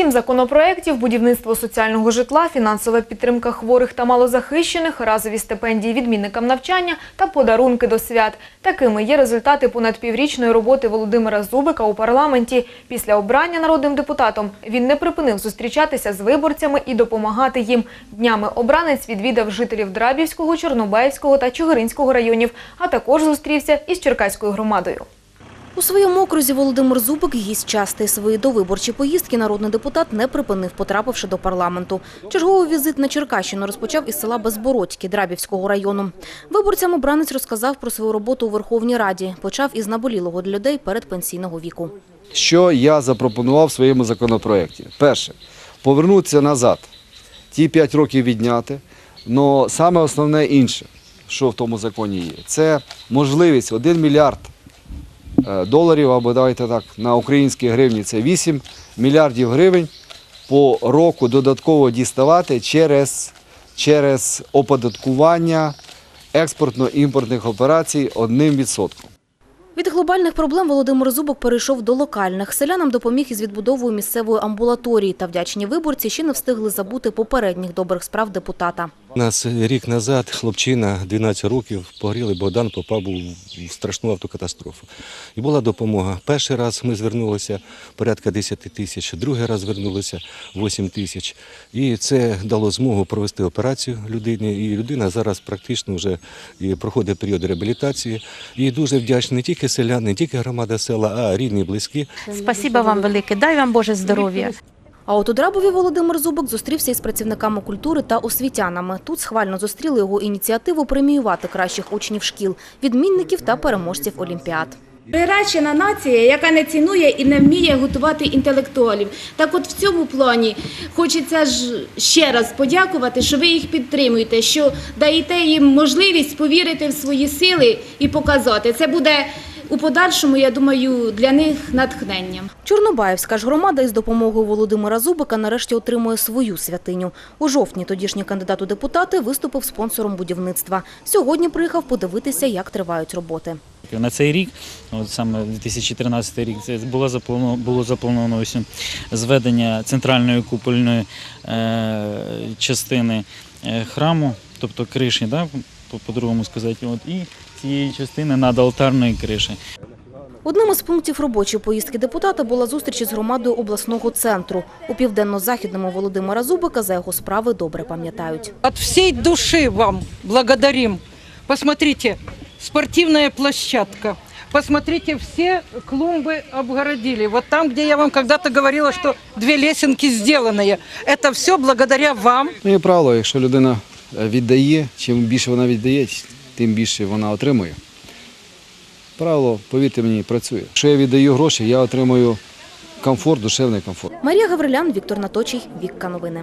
Сім законопроєктів, будівництво соціального житла, фінансова підтримка хворих та малозахищених, разові стипендії відмінникам навчання та подарунки до свят. Такими є результати понад піврічної роботи Володимира Зубика у парламенті. Після обрання народним депутатом він не припинив зустрічатися з виборцями і допомагати їм. Днями обранець відвідав жителів Драбівського, Чорнобаївського та Чигиринського районів, а також зустрівся із Черкаською громадою. У своєму окрузі Володимир Зубик гість частий. Свої довиборчі поїздки народний депутат не припинив, потрапивши до парламенту. Черговий візит на Черкащину розпочав із села Безбородьки Драбівського району. Виборцям обранець розказав про свою роботу у Верховній Раді. Почав із наболілого для людей передпенсійного віку. Що я запропонував в своєму законопроекті? Перше, повернутися назад, ті 5 років відняти. але саме основне інше, що в тому законі є, це можливість 1 мільярд доларів, або давайте так, на українські гривні це 8 мільярдів гривень по року додатково діставати через, через оподаткування експортно-імпортних операцій одним відсотком. Від глобальних проблем Володимир Зубик перейшов до локальних. Селянам допоміг із відбудовою місцевої амбулаторії. Та вдячні виборці ще не встигли забути попередніх добрих справ депутата. Нас рік назад хлопчина 12 років погоріли, Богдан попав в страшну автокатастрофу. І була допомога. Перший раз ми звернулися порядка 10 тисяч, другий раз звернулися 8 тисяч. І це дало змогу провести операцію людині. І людина зараз практично вже проходить період реабілітації. І дуже вдячний не тільки селяни, не тільки громада села, а рідні, близькі. Спасибо вам велике. Дай вам Боже здоров'я. А от у Драбові Володимир Зубик зустрівся із працівниками культури та освітянами. Тут схвально зустріли його ініціативу преміювати кращих учнів шкіл, відмінників та переможців олімпіад. Приречена нація, яка не цінує і не вміє готувати інтелектуалів. Так от в цьому плані хочеться ж ще раз подякувати, що ви їх підтримуєте, що даєте їм можливість повірити в свої сили і показати. Це буде у подальшому, я думаю, для них натхненням. Чорнобаївська ж громада із допомогою Володимира Зубика нарешті отримує свою святиню. У жовтні тодішній кандидат у депутати виступив спонсором будівництва. Сьогодні приїхав подивитися, як тривають роботи. На цей рік, от саме 2013 рік, це було заплановано, було заплановано ось зведення центральної купольної е, частини е, храму, тобто криші, да, по-другому сказати, от, і цієї частини надалтарної криші. Одним із пунктів робочої поїздки депутата була зустріч із громадою обласного центру. У південно-західному Володимира Зубика за його справи добре пам'ятають. От всей души вам благодарим. Посмотрите, спортивная площадка. Посмотрите, все клумбы обгородили. Вот там, где я вам когда-то говорила, что две лесенки сделанные. Это все благодаря вам. Ну, є правило, якщо людина е, віддає, чим більше вона віддає, тим більше вона отримує. Правило, повірте мені, працює. Якщо я віддаю гроші, я отримую комфорт, душевний комфорт. Марія Гаврилян, Віктор Наточий, Вікка Новини.